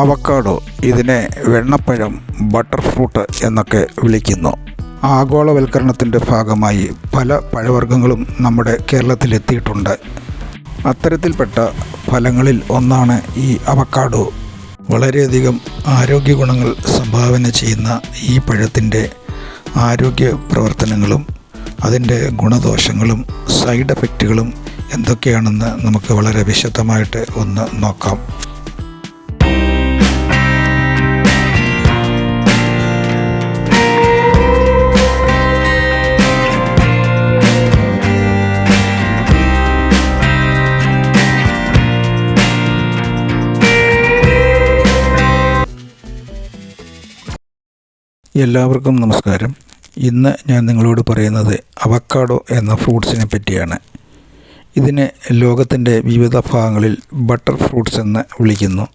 Avocado ഇതിനെ വെണ്ണപ്പഴം butter fruit എന്നൊക്കെ വിളിക്കുന്നു. ആഗോളവൽക്കരണത്തിന്റെ ഭാഗമായി പല പഴവർഗങ്ങളും നമ്മുടെ കേരളത്തിലെത്തിയിട്ടുണ്ട്. അത്തരത്തിൽപ്പെട്ട ഫലങ്ങളിൽ ഒന്നാണ് ഈ അവക്കാഡോ വളരെയധികം ആരോഗ്യ ഗുണങ്ങൾ സംഭാവന ചെയ്യുന്ന ഈ പഴത്തിന്റെ ആരോഗ്യ പ്രവർത്തനങ്ങളും അതിന്റെ ഗുണദോഷങ്ങളും സൈഡ് എഫക്റ്റുകളും എന്തൊക്കെയാണെന്ന് നമുക്ക് വളരെ വിശദമായിട്ട് ഒന്ന് നോക്കാം. എല്ലാവർക്കും നമസ്കാരം. ഇന്ന് ഞാൻ നിങ്ങളോട് പറയുന്നത് അവക്കാഡോ എന്ന ഫ്രൂട്ട്സിനെ പറ്റിയാണ്. ഇതിനെ ലോകത്തിന്റെ വിവിധ ഭാഗങ്ങളിൽ ബട്ടർ ഫ്രൂട്ട്സ് എന്ന് വിളിക്കുന്നു.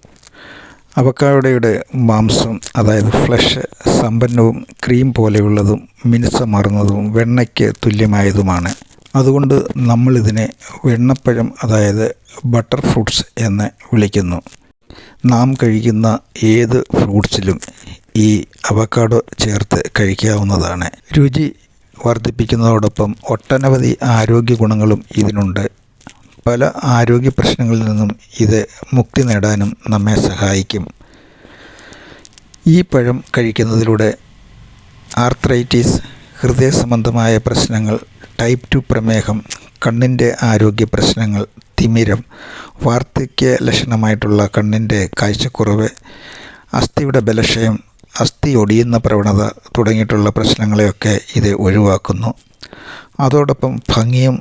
അവക്കാഡോയുടെ മാംസം അതായത് ഫ്ലഷ് സമ്പന്നവും ക്രീം പോലെയുള്ളതും മിനുസമാർന്നതും വെണ്ണയ്ക്ക് തുല്യമായതുമാണ്. അതുകൊണ്ട് നമ്മളിതിനെ വെണ്ണപ്പഴം അതായത് ബട്ടർ ഫ്രൂട്ട്സ് എന്ന് വിളിക്കുന്നു. നാം കഴിക്കുന്ന ഏത് ഫ്രൂട്ട്സിലും ഈ അവക്കാഡോ ചേർത്ത് കഴിക്കാവുന്നതാണ്. രുചി വർദ്ധിപ്പിക്കുന്നതോടൊപ്പം ഒട്ടനവധി ആരോഗ്യ ഗുണങ്ങളും ഇതിനുണ്ട്. പല ആരോഗ്യ പ്രശ്നങ്ങളിൽ നിന്നും ഇത് മുക്തി നേടാനും നമ്മെ സഹായിക്കും. ഈ പഴം കഴിക്കുന്നതിലൂടെ ആർത്രൈറ്റിസ് ഹൃദയ സംബന്ധമായ പ്രശ്നങ്ങൾ ടൈപ്പ് ടു പ്രമേഹം കണ്ണിന്റെ ആരോഗ്യ പ്രശ്നങ്ങൾ തിമിരം വാർദ്ധക്യ ലക്ഷണമായിട്ടുള്ള കണ്ണിന്റെ കാഴ്ചക്കുറവ് അസ്ഥിയുടെ ബലക്ഷയം അസ്ഥി ഒടിയുന്ന പ്രവണത തുടങ്ങിയിട്ടുള്ള പ്രശ്നങ്ങളെയൊക്കെ ഇത് ഒഴിവാക്കുന്നു. അതോടൊപ്പം ഭംഗിയും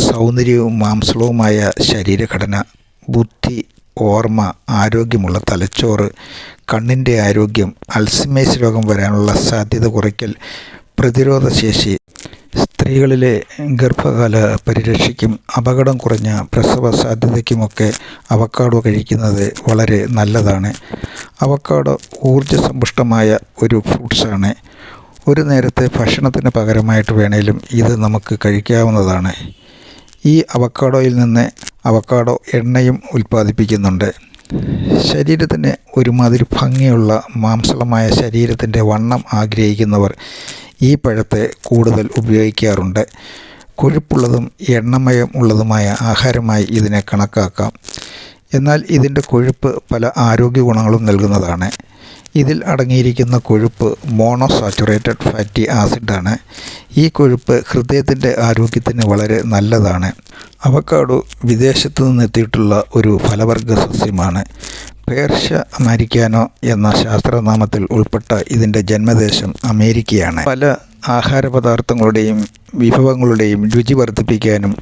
സൗന്ദര്യവും മാംസളവുമായ ശരീരഘടന ബുദ്ധി ഓർമ്മ ആരോഗ്യമുള്ള തലച്ചോറ് കണ്ണിന്റെ ആരോഗ്യം അൽസിമേസ് രോഗം വരാനുള്ള സാധ്യത കുറയ്ക്കൽ പ്രതിരോധശേഷി സ്ത്രീകളിലെ ഗർഭകാല പരിരക്ഷയ്ക്കും അപകടം കുറഞ്ഞ പ്രസവ സാധ്യതയ്ക്കുമൊക്കെ അവക്കാഡോ കഴിക്കുന്നത് വളരെ നല്ലതാണ്. അവക്കാഡോ ഊർജസമ്പുഷ്ടമായ ഒരു ഫ്രൂട്ട്സാണ്. ഒരു നേരത്തെ ഭക്ഷണത്തിന് പകരമായിട്ട് വേണേലും ഇത് നമുക്ക് കഴിക്കാവുന്നതാണ്. ഈ അവക്കാഡോയിൽ നിന്ന് അവക്കാഡോ എണ്ണയും ഉൽപ്പാദിപ്പിക്കുന്നുണ്ട്. ശരീരത്തിന് ഒരുമാതിരി ഭംഗിയുള്ള മാംസളമായ ശരീരത്തിന്റെ വണ്ണം ആഗ്രഹിക്കുന്നവർ ഈ പഴത്തെ കൂടുതൽ ഉപയോഗിക്കാറുണ്ട്. കൊഴുപ്പുള്ളതും എണ്ണമയം ഉള്ളതുമായ ആഹാരമായി ഇതിനെ കണക്കാക്കാം. എന്നാൽ ഇതിന്റെ കൊഴുപ്പ് പല ആരോഗ്യ ഗുണങ്ങളും നൽകുന്നതാണ്. ഇതിൽ അടങ്ങിയിരിക്കുന്ന കൊഴുപ്പ് മോണോസാച്ചുറേറ്റഡ് ഫാറ്റി ആസിഡാണ്. ഈ കൊഴുപ്പ് ഹൃദയത്തിന്റെ ആരോഗ്യത്തിന് വളരെ നല്ലതാണ്. അവക്കാഡോ വിദേശത്തു നിന്നെത്തിയിട്ടുള്ള ഒരു ഫലവർഗ സസ്യമാണ്. പേർഷ്യ അമേരിക്കാനോ എന്ന ശാസ്ത്രനാമത്തിൽ ഉൾപ്പെട്ട ഇതിന്റെ ജന്മദേശം അമേരിക്കയാണ്. പല ആഹാരപദാർത്ഥങ്ങളുടെയും വിഭവങ്ങളുടെയും രുചി വർദ്ധിപ്പിക്കാനും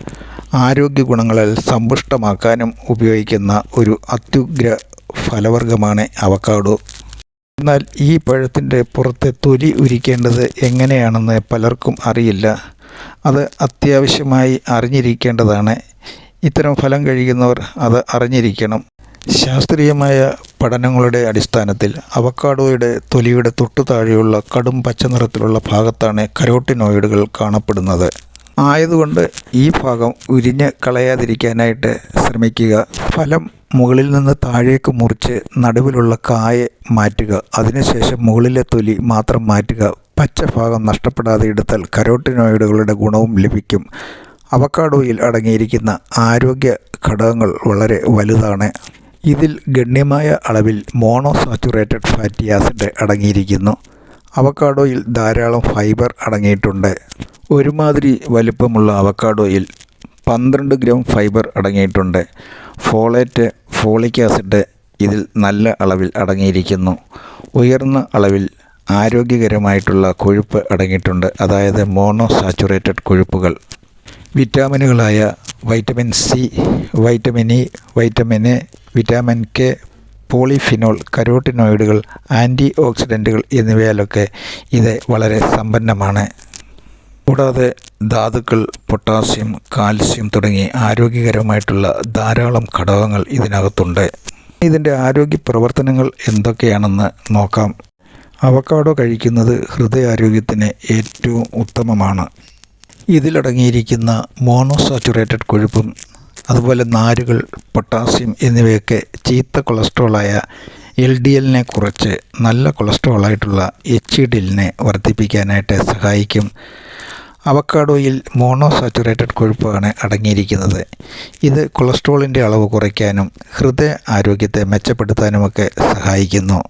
ആരോഗ്യ ഗുണങ്ങളാൽ സമ്പുഷ്ടമാക്കാനും ഉപയോഗിക്കുന്ന ഒരു അത്യുഗ്ര ഫലവർഗമാണ് അവക്കാഡോ എന്നാൽ ഈ പഴത്തിന്റെ പുറത്തെ തൊലി ഉരിക്കേണ്ടത് എങ്ങനെയാണെന്ന് പലർക്കും അറിയില്ല. അത് അത്യാവശ്യമായി അറിഞ്ഞിരിക്കേണ്ടതാണ്. ഇത്തരം ഫലം കഴിക്കുന്നവർ അത് അറിഞ്ഞിരിക്കണം. ശാസ്ത്രീയമായ പഠനങ്ങളുടെ അടിസ്ഥാനത്തിൽ അവക്കാഡോയുടെ തൊലിയുടെ തൊട്ടു താഴെയുള്ള കടും പച്ച നിറത്തിലുള്ള ഭാഗത്താണ് കരോട്ടിനോയിഡുകൾ കാണപ്പെടുന്നത്. ആയതുകൊണ്ട് ഈ ഭാഗം ഉരിഞ്ഞ് കളയാതിരിക്കാനായിട്ട് ശ്രമിക്കുക. ഫലം മുകളിൽ നിന്ന് താഴേക്ക് മുറിച്ച് നടുവിലുള്ള കായ മാറ്റുക. അതിനുശേഷം മുകളിലെ തൊലി മാത്രം മാറ്റുക. പച്ച ഭാഗം നഷ്ടപ്പെടാതെ എടുത്താൽ കരോട്ടിനോയിഡുകളുടെ ഗുണവും ലഭിക്കും. അവക്കാഡോയിൽ അടങ്ങിയിരിക്കുന്ന ആരോഗ്യ ഘടകങ്ങൾ വളരെ വലുതാണ്. ഇതിൽ ഗണ്യമായ അളവിൽ മോണോ സാച്ചുറേറ്റഡ് ഫാറ്റി ആസിഡ് അടങ്ങിയിരിക്കുന്നു. അവക്കാഡോയിൽ ധാരാളം ഫൈബർ അടങ്ങിയിട്ടുണ്ട്. ഒരുമാതിരി വലിപ്പമുള്ള അവക്കാഡോയിൽ പന്ത്രണ്ട് ഗ്രാം ഫൈബർ അടങ്ങിയിട്ടുണ്ട്. ഫോളേറ്റ് ഫോളിക് ആസിഡ് ഇതിൽ നല്ല അളവിൽ അടങ്ങിയിരിക്കുന്നു. ഉയർന്ന അളവിൽ ആരോഗ്യകരമായിട്ടുള്ള കൊഴുപ്പ് അടങ്ങിയിട്ടുണ്ട്. അതായത് മോണോ സാച്ചുറേറ്റഡ് കൊഴുപ്പുകൾ. വിറ്റാമിനുകളായ vitamin C vitamin E vitamin A vitamin K polyphenol കരോട്ടിനോയിഡുകൾ ആന്റി ഓക്സിഡന്റുകൾ എന്നിവയാലൊക്കെ ഇത് വളരെ സമ്പന്നമാണ്. കൂടാതെ ധാതുക്കൾ പൊട്ടാസ്യം കാൽസ്യം തുടങ്ങി ആരോഗ്യകരമായിട്ടുള്ള ധാരാളം ഘടകങ്ങൾ ഇതിനകത്തുണ്ട്. ഇതിന്റെ ആരോഗ്യ പ്രവർത്തനങ്ങൾ എന്തൊക്കെയാണെന്ന് നോക്കാം. അവക്കാഡോ കഴിക്കുന്നത് ഹൃദയാരോഗ്യത്തിന് ഏറ്റവും ഉത്തമമാണ്. ഇതിലടങ്ങിയിരിക്കുന്ന മോണോസാച്ചുറേറ്റഡ് കൊഴുപ്പും അതുപോലെ നാരുകൾ പൊട്ടാസ്യം എന്നിവയൊക്കെ ചീത്ത കൊളസ്ട്രോളായ എൽ ഡി എല്ലിനെ കുറച്ച് നല്ല കൊളസ്ട്രോളായിട്ടുള്ള എച്ച് ഡി എല്ലിനെ വർദ്ധിപ്പിക്കാനായിട്ട് സഹായിക്കും. അവക്കാഡോയിൽ മോണോസാച്ചുറേറ്റഡ് കൊഴുപ്പാണ് അടങ്ങിയിരിക്കുന്നത്. ഇത് കൊളസ്ട്രോളിന്റെ അളവ് കുറയ്ക്കാനും ഹൃദയ ആരോഗ്യത്തെ മെച്ചപ്പെടുത്താനുമൊക്കെ സഹായിക്കുന്നു.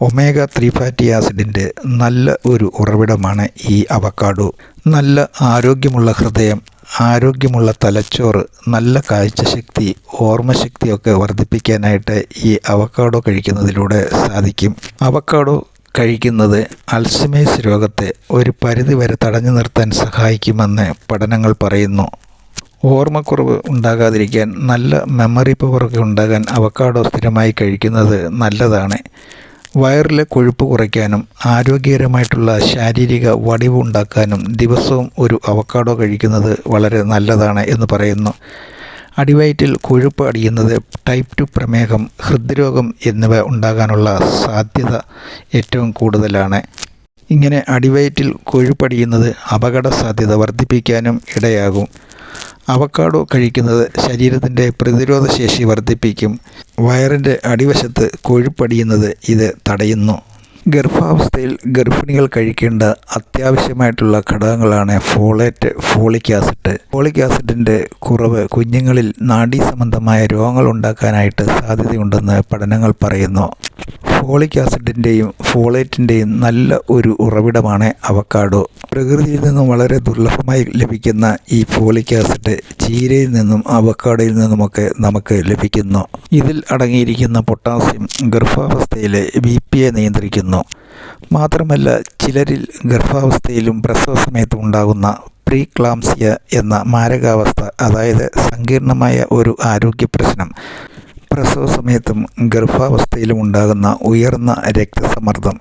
ഒമേഗ ത്രീ ഫാറ്റി ആസിഡിന്റെ നല്ല ഒരു ഉറവിടമാണ് ഈ അവക്കാഡോ. നല്ല ആരോഗ്യമുള്ള ഹൃദയം ആരോഗ്യമുള്ള തലച്ചോറ് നല്ല കാഴ്ചശക്തി ഓർമ്മശക്തിയൊക്കെ വർദ്ധിപ്പിക്കാനായിട്ട് ഈ അവക്കാഡോ കഴിക്കുന്നതിലൂടെ സാധിക്കും. അവക്കാഡോ കഴിക്കുന്നത് അൾസിമേഴ്സ് രോഗത്തെ ഒരു പരിധിവരെ തടഞ്ഞു നിർത്താൻ സഹായിക്കുമെന്ന് പഠനങ്ങൾ പറയുന്നു. ഓർമ്മക്കുറവ് ഉണ്ടാകാതിരിക്കാൻ നല്ല മെമ്മറി പവറൊക്കെ ഉണ്ടാകാൻ അവക്കാഡോ സ്ഥിരമായി കഴിക്കുന്നത് നല്ലതാണ്. വയറിലെ കൊഴുപ്പ് കുറയ്ക്കാനും ആരോഗ്യകരമായിട്ടുള്ള ശാരീരിക വടിവ് ഉണ്ടാക്കാനും ദിവസവും ഒരു അവക്കാഡോ കഴിക്കുന്നത് വളരെ നല്ലതാണ് എന്ന് പറയുന്നു. അടിവയറ്റിൽ കൊഴുപ്പ് അടിയുന്നത് ടൈപ്പ് ടു പ്രമേഹം ഹൃദ്രോഗം എന്നിവ ഉണ്ടാകാനുള്ള സാധ്യത ഏറ്റവും കൂടുതലാണ്. ഇങ്ങനെ അടിവയറ്റിൽ കൊഴുപ്പടിയുന്നത് അപകട സാധ്യത വർദ്ധിപ്പിക്കാനും ഇടയാകും. അവക്കാഡോ കഴിക്കുന്നത് ശരീരത്തിന്റെ പ്രതിരോധശേഷി വർദ്ധിപ്പിക്കും. വയറിന്റെ അടിവശത്ത് കൊഴുപ്പടിയുന്നത് ഇത് തടയുന്നു. ഗർഭാവസ്ഥയിൽ ഗർഭിണികൾ കഴിക്കേണ്ട അത്യാവശ്യമായിട്ടുള്ള ഘടകങ്ങളാണ് ഫോളേറ്റ് ഫോളിക് ആസിഡ്. ഫോളിക് ആസിഡിന്റെ കുറവ് കുഞ്ഞുങ്ങളിൽ നാഡീ സംബന്ധമായ രോഗങ്ങൾ ഉണ്ടാക്കാനായിട്ട് സാധ്യതയുണ്ടെന്ന് പഠനങ്ങൾ പറയുന്നു. ഫോളിക് ആസിഡിന്റെയും ഫോളേറ്റിന്റെയും നല്ല ഒരു ഉറവിടമാണ് അവക്കാഡോ പ്രകൃതിയിൽ നിന്നും വളരെ ദുർലഭമായി ലഭിക്കുന്ന ഈ ഫോളിക് ആസിഡ് ചീരയിൽ നിന്നും അവക്കാഡോയിൽ നിന്നുമൊക്കെ നമുക്ക് ലഭിക്കുന്നു. ഇതിൽ അടങ്ങിയിരിക്കുന്ന പൊട്ടാസ്യം ഗർഭാവസ്ഥയിലെ ബി പിയെ നിയന്ത്രിക്കുന്നു. മാത്രമല്ല ചിലരിൽ ഗർഭാവസ്ഥയിലും പ്രസവ സമയത്തും ഉണ്ടാകുന്ന പ്രീ ക്ലാംസിയ എന്ന മാരകാവസ്ഥ അതായത് സങ്കീർണമായ ഒരു ആരോഗ്യ പ്രശ്നം. പ്രസവ സമയത്തും ഗർഭാവസ്ഥയിലും ഉണ്ടാകുന്ന ഉയർന്ന രക്തസമ്മർദ്ദം.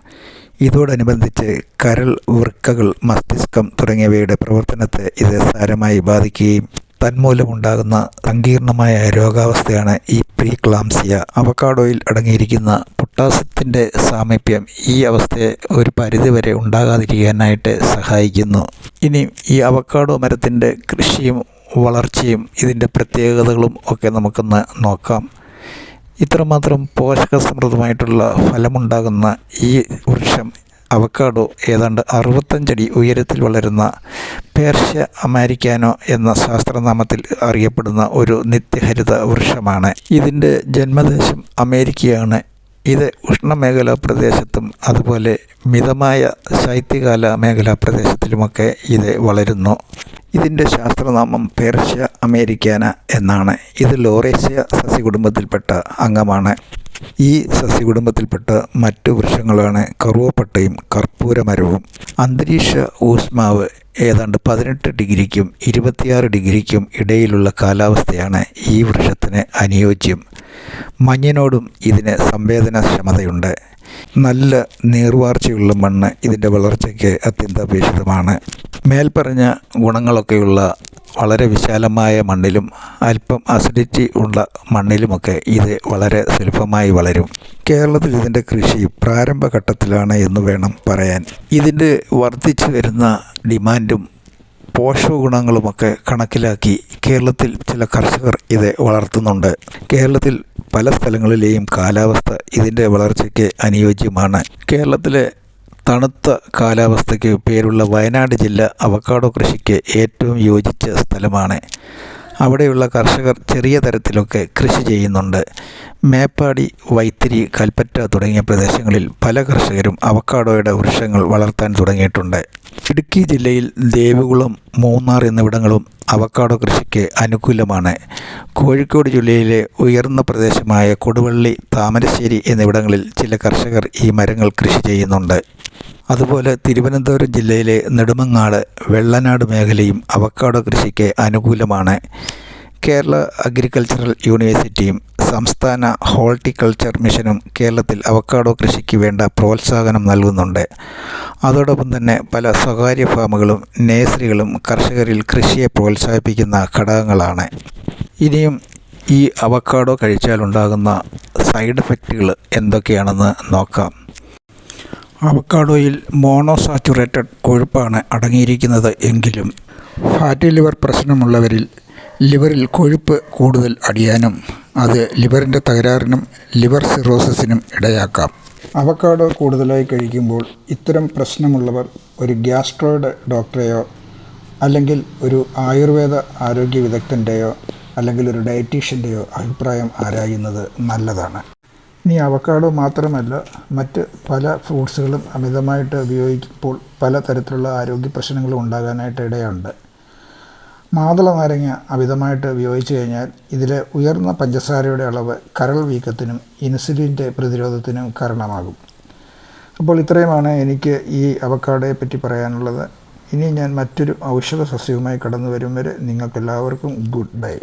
ഇതോടനുബന്ധിച്ച് കരൾ വൃക്കകൾ മസ്തിഷ്കം തുടങ്ങിയവയുടെ പ്രവർത്തനത്തെ ഇത് സാരമായി ബാധിക്കുകയും തന്മൂലമുണ്ടാകുന്ന സങ്കീർണമായ രോഗാവസ്ഥയാണ് ഈ പ്രീ ക്ലാംസിയ അവക്കാഡോയിൽ അടങ്ങിയിരിക്കുന്ന പൊട്ടാസ്യത്തിന്റെ സാമീപ്യം ഈ അവസ്ഥയെ ഒരു പരിധിവരെ ഉണ്ടാകാതിരിക്കാനായിട്ട് സഹായിക്കുന്നു. ഇനി ഈ അവക്കാഡോ മരത്തിന്റെ കൃഷിയും വളർച്ചയും ഇതിന്റെ പ്രത്യേകതകളും ഒക്കെ നമുക്കൊന്ന് നോക്കാം. ഇത്രമാത്രം പോഷകസമൃദ്ധമായിട്ടുള്ള ഫലമുണ്ടാകുന്ന ഈ വൃക്ഷം അവക്കാഡോ ഏതാണ്ട് അറുപത്തഞ്ചടി ഉയരത്തിൽ വളരുന്ന പേർഷ്യ അമേരിക്കാനോ എന്ന ശാസ്ത്രനാമത്തിൽ അറിയപ്പെടുന്ന ഒരു നിത്യഹരിത വൃക്ഷമാണ്. ഇതിന്റെ ജന്മദേശം അമേരിക്കയാണ്. ഇത് ഉഷ്ണമേഖലാ പ്രദേശത്തും അതുപോലെ മിതമായ ശൈത്യകാല മേഖലാ പ്രദേശത്തിലുമൊക്കെ ഇത് വളരുന്നു. ഇതിന്റെ ശാസ്ത്രനാമം പേർഷ്യ അമേരിക്കാന എന്നാണ്. ഇത് ലോറേഷ്യ സസ്യകുടുംബത്തിൽപ്പെട്ട അംഗമാണ്. ഈ സസ്യകുടുംബത്തിൽപ്പെട്ട മറ്റു വൃക്ഷങ്ങളാണ് കറുവപ്പട്ടയും കർപ്പൂരമരവും. അന്തരീക്ഷ ഊഷ്മാവ് ഏതാണ്ട് പതിനെട്ട് ഡിഗ്രിക്കും ഇരുപത്തിയാറ് ഡിഗ്രിക്കും ഇടയിലുള്ള കാലാവസ്ഥയാണ് ഈ വൃക്ഷത്തിന് അനുയോജ്യം. മഞ്ഞിനോടും ഇതിന് സംവേദനക്ഷമതയുണ്ട്. നല്ല നീർവാർച്ചയുള്ള മണ്ണ് ഇതിന്റെ വളർച്ചയ്ക്ക് അത്യന്താപേക്ഷിതമാണ് മേൽപ്പറഞ്ഞ ഗുണങ്ങളൊക്കെയുള്ള വളരെ വിശാലമായ മണ്ണിലും അല്പം അസിഡിറ്റി ഉള്ള മണ്ണിലുമൊക്കെ ഇത് വളരെ സുലഭമായി വളരും. കേരളത്തിൽ ഇതിന്റെ കൃഷി പ്രാരംഭഘട്ടത്തിലാണ് എന്ന് വേണം പറയാൻ. ഇതിന്റെ വർദ്ധിച്ചു വരുന്ന ഡിമാൻഡും പോഷകഗുണങ്ങളുമൊക്കെ കണക്കിലാക്കി കേരളത്തിൽ ചില കർഷകർ ഇത് വളർത്തുന്നുണ്ട്. കേരളത്തിൽ പല സ്ഥലങ്ങളിലെയും കാലാവസ്ഥ ഇതിന്റെ വളർച്ചയ്ക്ക് അനുയോജ്യമാണ്. കേരളത്തിലെ തണുത്ത കാലാവസ്ഥയ്ക്ക് പേരുള്ള വയനാട് ജില്ല അവക്കാഡോ കൃഷിക്ക് ഏറ്റവും യോജിച്ച സ്ഥലമാണ്. അവിടെയുള്ള കർഷകർ ചെറിയ തരത്തിലൊക്കെ കൃഷി ചെയ്യുന്നുണ്ട്. മേപ്പാടി വൈത്തിരി കൽപ്പറ്റ തുടങ്ങിയ പ്രദേശങ്ങളിൽ പല കർഷകരും അവക്കാഡോയുടെ വൃക്ഷങ്ങൾ വളർത്താൻ തുടങ്ങിയിട്ടുണ്ട്. ഇടുക്കി ജില്ലയിൽ ദേവികുളം മൂന്നാർ എന്നിവിടങ്ങളും അവക്കാഡോ കൃഷിക്ക് അനുകൂലമാണ്. കോഴിക്കോട് ജില്ലയിലെ ഉയർന്ന പ്രദേശമായ കൊടുവള്ളി താമരശ്ശേരി എന്നിവിടങ്ങളിൽ ചില കർഷകർ ഈ മരങ്ങൾ കൃഷി ചെയ്യുന്നുണ്ട്. അതുപോലെ തിരുവനന്തപുരം ജില്ലയിലെ നെടുമങ്ങാട് വെള്ളനാട് മേഖലയും അവക്കാഡോ കൃഷിക്ക് അനുകൂലമാണ്. കേരള അഗ്രികൾച്ചറൽ യൂണിവേഴ്സിറ്റിയും സംസ്ഥാന ഹോർട്ടിക്കൾച്ചർ മിഷനും കേരളത്തിൽ അവക്കാഡോ കൃഷിക്ക് വേണ്ട പ്രോത്സാഹനം നൽകുന്നുണ്ട്. അതോടൊപ്പം തന്നെ പല സ്വകാര്യ ഫാമുകളും നേഴ്സറികളും കർഷകരിൽ കൃഷിയെ പ്രോത്സാഹിപ്പിക്കുന്ന ഘടകങ്ങളാണ്. ഇനിയും ഈ അവക്കാഡോ കഴിച്ചാലുണ്ടാകുന്ന സൈഡ് എഫക്റ്റുകൾ എന്തൊക്കെയാണെന്ന് നോക്കാം. അവക്കാഡോയിൽ മോണോസാച്ചുറേറ്റഡ് കൊഴുപ്പാണ് അടങ്ങിയിരിക്കുന്നത് എങ്കിലും ഫാറ്റി ലിവർ പ്രശ്നമുള്ളവരിൽ ലിവറിൽ കൊഴുപ്പ് കൂടുതൽ അടിയാനും അത് ലിവറിന്റെ തകരാറിനും ലിവർ സിറോസിസിനും ഇടയാക്കാം. അവക്കാഡോ കൂടുതലായി കഴിക്കുമ്പോൾ ഇത്തരം പ്രശ്നമുള്ളവർ ഒരു ഗ്യാസ്ട്രോയിഡ് ഡോക്ടറെയോ അല്ലെങ്കിൽ ഒരു ആയുർവേദ ആരോഗ്യ വിദഗ്ധന്റെയോ അല്ലെങ്കിൽ ഒരു ഡയറ്റീഷ്യന്റെയോ അഭിപ്രായം ആരായുന്നത് നല്ലതാണ്. ഇനി അവക്കാഡോ മാത്രമല്ല മറ്റ് പല ഫ്രൂട്ട്സുകളും അമിതമായിട്ട് ഉപയോഗിക്കുമ്പോൾ പല തരത്തിലുള്ള ആരോഗ്യ പ്രശ്നങ്ങളും ഉണ്ടാകാനായിട്ട് ഇടയുണ്ട്. മാതള നാരങ്ങ അമിതമായിട്ട് ഉപയോഗിച്ച് കഴിഞ്ഞാൽ ഇതിലെ ഉയർന്ന പഞ്ചസാരയുടെ അളവ് കരൾ വീക്കത്തിനും ഇൻസുലിന്റെ പ്രതിരോധത്തിനും കാരണമാകും. അപ്പോൾ ഇത്രയുമാണ് എനിക്ക് ഈ അവക്കാടയെ പറ്റി പറയാനുള്ളത്. ഇനി ഞാൻ മറ്റൊരു ഔഷധ സസ്യവുമായി കടന്നു വരും വരെ നിങ്ങൾക്കെല്ലാവർക്കും ഗുഡ് ബൈ.